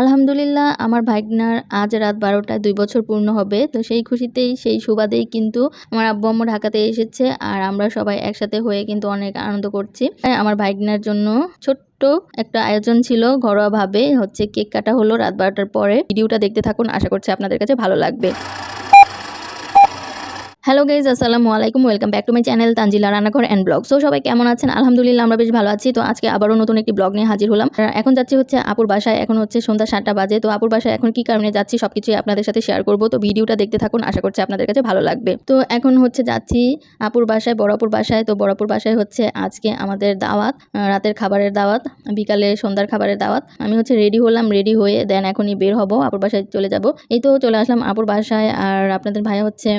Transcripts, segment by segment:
আলহামদুলিল্লাহ, আমার ভাগনার আজ রাত বারোটায় দুই বছর পূর্ণ হবে। তো সেই খুশিতেই, সেই সুবাদেই কিন্তু আমার আব্বু আম্মু ঢাকাতে এসেছে আর আমরা সবাই একসাথে হয়ে কিন্তু অনেক আনন্দ করছি। আমার ভাগনার জন্য ছোট্ট একটা আয়োজন ছিল ঘরোয়াভাবে, হচ্ছে কেক কাটা হলো রাত বারোটার পরে। ভিডিওটা দেখতে থাকুন, আশা করছি আপনাদের কাছে ভালো লাগবে। হ্যালো গাইজ আসসালামু আলাইকুম welcome back to my channel Tanzila Rannaghor and blog so সবাই কেমন আছেন? আলহামদুলিল্লাহ, আমরা বেশ ভালো আছি। তো আজকে আবারও নতুন একটি ব্লগ নিয়ে হাজির হলাম। এখন যাচ্ছি হচ্ছে আপুর বাসায়। এখন হচ্ছে সন্ধ্যা সাতটা বাজে। তো আপুর বাসায় এখন কি কারণে যাচ্ছি সবকিছুই আপনাদের সাথে শেয়ার করব। তো ভিডিওটা দেখতে থাকুন। আশা করছি আপনাদের কাছে ভালো লাগবে। তো এখন হচ্ছে যাচ্ছি আপুর বাসায়, বড়পুর বাসায়। তো বড়াপুর বাসায় হচ্ছে আজকে আমাদের দাওয়াত রাতের খাবারের দাওয়াত, বিকালে সন্ধ্যার খাবারের দাওয়াত। আমি হচ্ছে রেডি হলাম রেডি হয়ে দেন এখনই বের হব, আপুর বাসায় চলে যাব। এই তো চলে আসলাম আপুর বাসায়। আর আপনাদের ভাইয়া হচ্ছে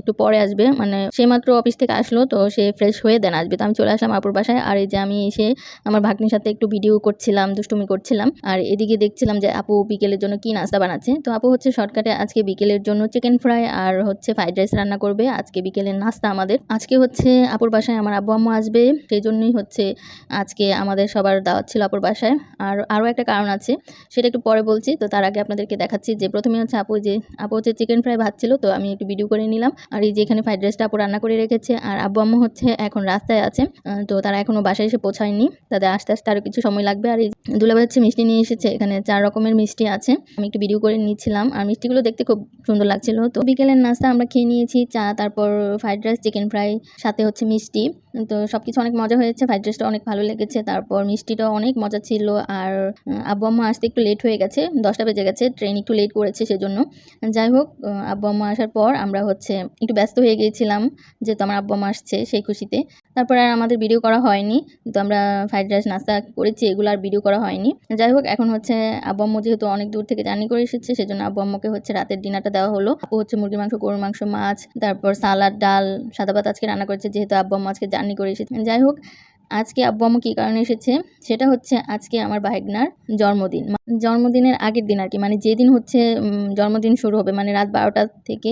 একটু পরে আসবে মানে সে মাত্র অফিস থেকে আসলো, তো সে ফ্রেশ হয়ে দেন আসবে। তো আমি চলে আসলাম আপুর বাসায়, আর এই যে আমি এসে আমার ভাগ্নির সাথে একটু ভিডিও করছিলাম, দুষ্টুমি করছিলাম। আর এদিকে দেখছিলাম যে আপু বিকেলের জন্য কি নাস্তা বানাচ্ছে। তো আপু হচ্ছে শর্টকাটে আজকে বিকেলের জন্য চিকেন ফ্রাই আর হচ্ছে ফ্রাইড রাইস রান্না করবে। আজকে বিকেলের নাস্তা আমাদের। আজকে হচ্ছে আপুর বাসায় আমার আব্বু আম্মু আসবে, সেই জন্যই হচ্ছে আজকে আমাদের সবার দাওয়াত ছিল আপুর বাসায়। আর আরও একটা কারণ আছে, সেটা একটু পরে বলছি। তো তার আগে আপনাদেরকে দেখাচ্ছি যে প্রথমে হচ্ছে আপু যে, আপু হচ্ছে চিকেন ফ্রাই ভাত ছিল, তো আমি একটু ভিডিও করে নিলাম। আর এই এখানে ফ্রাইড রাইসটা আপু রান্না করে রেখেছে আর আব্বু আম্মু হচ্ছে এখন রাস্তায় আছে তো তারা এখনও বাসায় এসে পৌঁছায়নি। তাদের আস্তে আস্তে আরও কিছু সময় লাগবে। আর এই দুলাভাই হচ্ছে মিষ্টি নিয়ে এসেছে, এখানে চার রকমের মিষ্টি আছে। আমি একটু ভিডিও করে নিচ্ছিলাম। আর মিষ্টিগুলো দেখতে খুব সুন্দর লাগছিল। তো বিকেলের নাস্তা আমরা খেয়ে নিয়েছি, চা, তারপর ফ্রাইড রাইস চিকেন ফ্রাই সাথে হচ্ছে মিষ্টি। তো সব কিছু অনেক মজা হয়েছে ফ্রাইড রাইসটা অনেক ভালো লেগেছে, তারপর মিষ্টিটাও অনেক মজা ছিল আর আব্বু আম্মা আসতে একটু লেট হয়ে গেছে, দশটা বেজে গেছে ট্রেন একটু লেট করেছে সেজন্য। যাই হোক আব্বু আম্মা আসার পর আমরা হচ্ছে একটু ব্যস্ত হয়ে গিয়েছিলাম, যেহেতু আমার আব্বু আম্মা আসছে সেই খুশিতে। তারপর আর আমাদের ভিডিও করা হয়নি, তো আমরা ফ্রাইড রাইস নাস্তা করেছি, এগুলো আর ভিডিও করা হয়নি। যাই হোক, এখন হচ্ছে আব্বু আম্মু যেহেতু অনেক দূর থেকে জার্নি করে এসেছে, সেজন্য আব্বু আম্মুকে হচ্ছে রাতের ডিনারটা দেওয়া হলো। হচ্ছে মুরগির মাংস, গরুর মাংস, মাছ, তারপর সালাদ ডাল, সাদা ভাত আজকে রান্না করেছে, যেহেতু আব্বু আম্মু আজকে জার্নি করে এসেছে। যাই হোক, আজকে আব্বু আম্মু কী কারণে এসেছে? সেটা হচ্ছে আজকে আমার ভাইগনার জন্মদিন। জন্মদিনের আগের দিন আর কি মানে যেদিন হচ্ছে জন্মদিন শুরু হবে মানে রাত বারোটা থেকে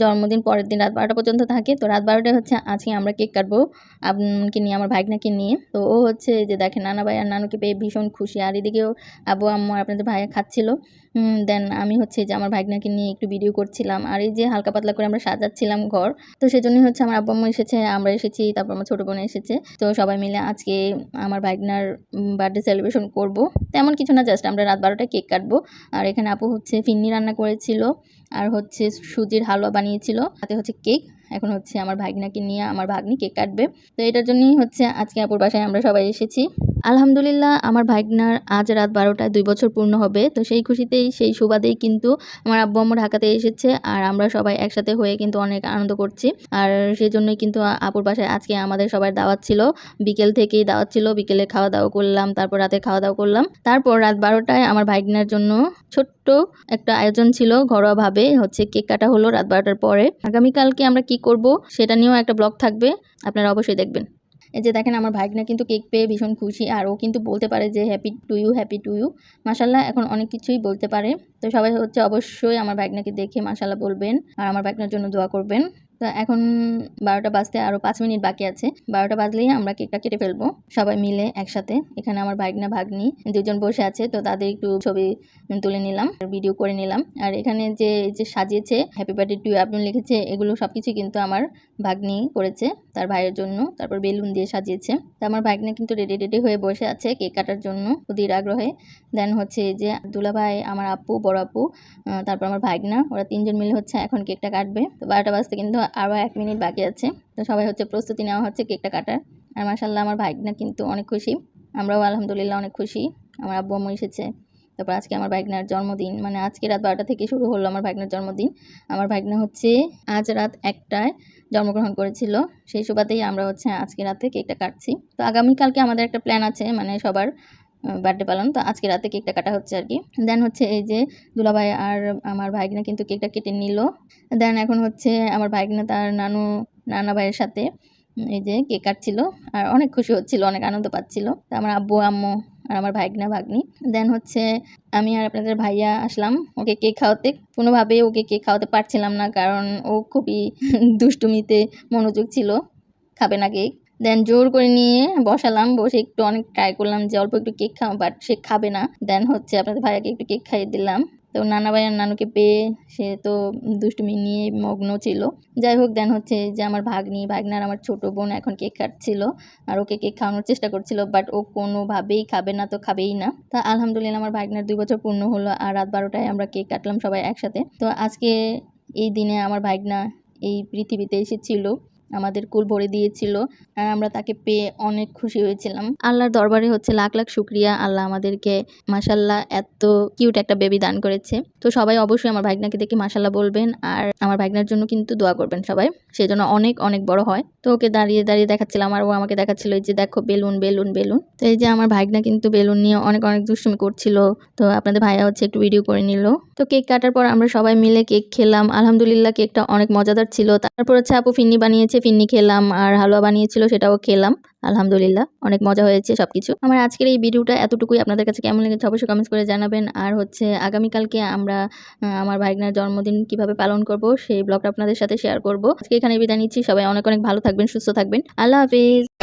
জন্মদিন পরের দিন রাত বারোটা পর্যন্ত থাকে। তো রাত বারোটায় হচ্ছে আজকে আমরা কেক কাটবো আপনাকে নিয়ে, আমার ভাইগনাকে নিয়ে। তো ও হচ্ছে যে দেখে নানা ভাই আর নানুকে পেয়ে ভীষণ খুশি। আর এদিকেও আব্বু আম্মু আপনাদের ভাইয়া খাচ্ছিল। দেন আমি হচ্ছে যে আমার ভাইগনাকে নিয়ে একটু ভিডিও করছিলাম। আর এই যে হালকা পাতলা করে আমরা সাজাচ্ছিলাম ঘর, তো সেজন্যই হচ্ছে আমার আব্বা আম্মু এসেছে, আমরা এসেছি, তারপর আমার ছোটো বোন এসেছে। তো সবাই মিলে আজকে আমার ভাইগনার বার্থডে সেলিব্রেশন করব। তেমন কিছু না জাস্ট আমরা রাত বারোটায় কেক কাটবো। আর এখানে আপু হচ্ছে ফিন্নি রান্না করেছিল, আর হচ্ছে সুজির হালুয়া বানিয়েছিল। তাতে হচ্ছে কেক এখন হচ্ছে আমার ভাগনাকে নিয়ে আমার ভাগ্নি কেক কাটবে। তো এটার জন্যই হচ্ছে আজকে আপুর বাসায় আমরা সবাই এসেছি। আলহামদুলিল্লাহ, আমার ভাগনার আজ রাত বারোটায় দুই বছর পূর্ণ হবে। তো সেই খুশিতেই, সেই সুবাদেই কিন্তু আমার আব্বু আম্মু ঢাকাতে এসেছে আর আমরা সবাই একসাথে হয়ে কিন্তু অনেক আনন্দ করছি। আর সেই জন্যই কিন্তু আপুর বাসায় আজকে আমাদের সবার দাওয়াত ছিল। বিকেল থেকেই দাওয়াত ছিল। বিকেলে খাওয়া দাওয়া করলাম, তারপর রাতে খাওয়া দাওয়া করলাম। তারপর রাত বারোটায় আমার ভাগনার জন্য ছোট্ট একটা আয়োজন ছিল ঘরোয়া ভাবে হচ্ছে কেক কাটা হলো রাত বারোটার পরে। আগামীকালকে আমরা কি করব সেটা নিয়েও একটা ব্লগ থাকবে, আপনারা অবশ্যই দেখবেন। এই যে দেখেন, আমার ভাইকনা কিন্তু কেক পেয়ে ভীষণ খুশি, আর ও কিন্তু বলতে পারে যে happy to you happy to you মাসাল্লাহ এখন অনেক কিছুই বলতে পারে। তো সবাই হচ্ছে অবশ্যই আমার ভাইকনাকে দেখে মাসাল্লাহ বলবেন, আর আমার ভাইকনার জন্য দোয়া করবেন। তো এখন বারোটা বাজতে আরও পাঁচ মিনিট বাকি আছে। বারোটা বাজলেই আমরা কেকটা কেটে ফেলব। সবাই মিলে একসাথে। এখানে আমার ভাগনা, ভাগ্নি দুজন বসে আছে, তো তাদের একটু ছবি তুলে নিলাম ভিডিও করে নিলাম। আর এখানে যে যে সাজিয়েছে হ্যাপি বার্থডে টু আপনি লিখেছে, এগুলো সব কিছু কিন্তু আমার ভাগ্নি করেছে। তার ভাইয়ের জন্য, তারপর বেলুন দিয়ে সাজিয়েছে। তো আমার ভাগ্নে কিন্তু রেডি রেডি হয়ে বসে আছে কেক কাটার জন্য অধীর আগ্রহে। দেন হচ্ছে যে দুলাভাই আমার আপু, বড় আপু তারপর আমার ভাগনা, ওরা তিনজন মিলে হচ্ছে এখন কেকটা কাটবে। তো বারোটা বাজতে কিন্তু আরও এক মিনিট বাকি আছে। তো সবাই হচ্ছে প্রস্তুতি নেওয়া হচ্ছে কেকটা কাটার। আর মাসাল্লাহ আমার ভাগনা কিন্তু অনেক খুশি। আমরাও আলহামদুলিল্লাহ অনেক খুশি। আমার আব্বু আম্মু এসেছে। তারপর আজকে আমার ভাগনার জন্মদিন। মানে আজকে রাত বারোটা থেকে শুরু হলো আমার ভাগনার জন্মদিন। আমার ভাগনা হচ্ছে আজ রাত একটায় জন্মগ্রহণ করেছিল। সেই সুবাদেই আমরা হচ্ছে আজকে রাতে কেকটা কাটছি। তো আগামীকালকে আমাদের একটা প্ল্যান আছে মানে সবার বার্থডে পালন। তো আজকে রাতে কেকটা কাটা হচ্ছে আর কি। দেন হচ্ছে এই যে দুলাভাই আর আমার ভাইগনা কিন্তু কেকটা কেটে নিল। দেন এখন হচ্ছে আমার ভাইগনা তার নানু, নানা ভাইয়ের সাথে এই যে কেক কাটছিল। আর অনেক খুশি হচ্ছিল, অনেক আনন্দ পাচ্ছিল। তো আমার আব্বু, আম্মু আর আমার ভাইগনা ভাগ্নি। দেন হচ্ছে আমি আর আপনাদের ভাইয়া আসলাম ওকে কেক খাওয়াতে। কোনোভাবেই ওকে কেক খাওয়াতে পারছিলাম না কারণ ও খুবই দুষ্টুমিতে মনোযোগ ছিল, খাবে না কেক। দেন জোর করে নিয়ে বসালাম, বসে একটু অনেক ট্রাই করলাম যে অল্প একটু কেক খাওয়া বাট সে খাবে না। দেন হচ্ছে আপনাদের ভাইয়াকে একটু কেক খাইয়ে দিলাম। তো নানা ভাই আর নানুকে পেয়ে সে তো দুষ্টুমি নিয়ে মগ্ন ছিল। যাই হোক দেন হচ্ছে যে আমার ভাগ্নি, ভাগ্নার আমার ছোট বোন এখন কেক কাটছিল আর ওকে কেক খাওয়ানোর চেষ্টা করছিল বাট ও কোনোভাবেই খাবে না তো খাবেই না। তা আলহামদুলিল্লাহ আমার ভাগ্নার দুই বছর পূর্ণ হলো আর রাত বারোটায় আমরা কেক কাটলাম সবাই একসাথে। তো আজকে এই দিনে আমার ভাগ্না এই পৃথিবীতে এসেছিল। আমাদের কুল ভরে দিয়েছিল, আর আমরা তাকে পেয়ে অনেক খুশি হয়েছিলাম। আল্লাহর দরবারে হচ্ছে লাখ লাখ শুক্রিয়া। আল্লাহ আমাদেরকে মাসাল্লাহ এত কিউট একটা বেবি দান করেছে। তো সবাই অবশ্যই আমার ভাগনাকে দেখে মাসাল্লাহ বলবেন, আর আমার ভাগনার জন্য কিন্তু দোয়া করবেন সবাই সেই জন্য অনেক অনেক বড় হয়। তো ওকে দাঁড়িয়ে দাঁড়িয়ে দেখাচ্ছিলাম, আর ও আমাকে দেখাচ্ছিল এই যে দেখো, বেলুন বেলুন বেলুন। তো এই যে আমার ভাগনা কিন্তু বেলুন নিয়ে অনেক অনেক দুষ্টুমি করছিল। তো আপনাদের ভাইয়া হচ্ছে একটু ভিডিও করে নিল। তো কেক কাটার পর আমরা সবাই মিলে কেক খেলাম। আলহামদুলিল্লাহ, কেকটা অনেক মজাদার ছিল। তারপর হচ্ছে আপু ফিন্নি বানিয়েছে। ফিন্নি খেলাম আর হালুয়া বানিয়েছিল সেটাও খেলাম, আলহামদুলিল্লাহ, অনেক মজা হয়েছে সব কিছু আমার আজকের এই ভিডিওটা এতটুকুই, আপনাদের কাছে কেমন লেগেছে অবশ্যই কমেন্টস করে জানাবেন। আর হচ্ছে আগামীকালকে আমরা আমার ভাইগনার জন্মদিন কীভাবে পালন করব সেই ব্লগটা আপনাদের সাথে শেয়ার করব। আজকে এখানে বিদায় নিচ্ছি, সবাই অনেক অনেক ভালো থাকবেন, সুস্থ থাকবেন। আল্লাহ হাফিজ।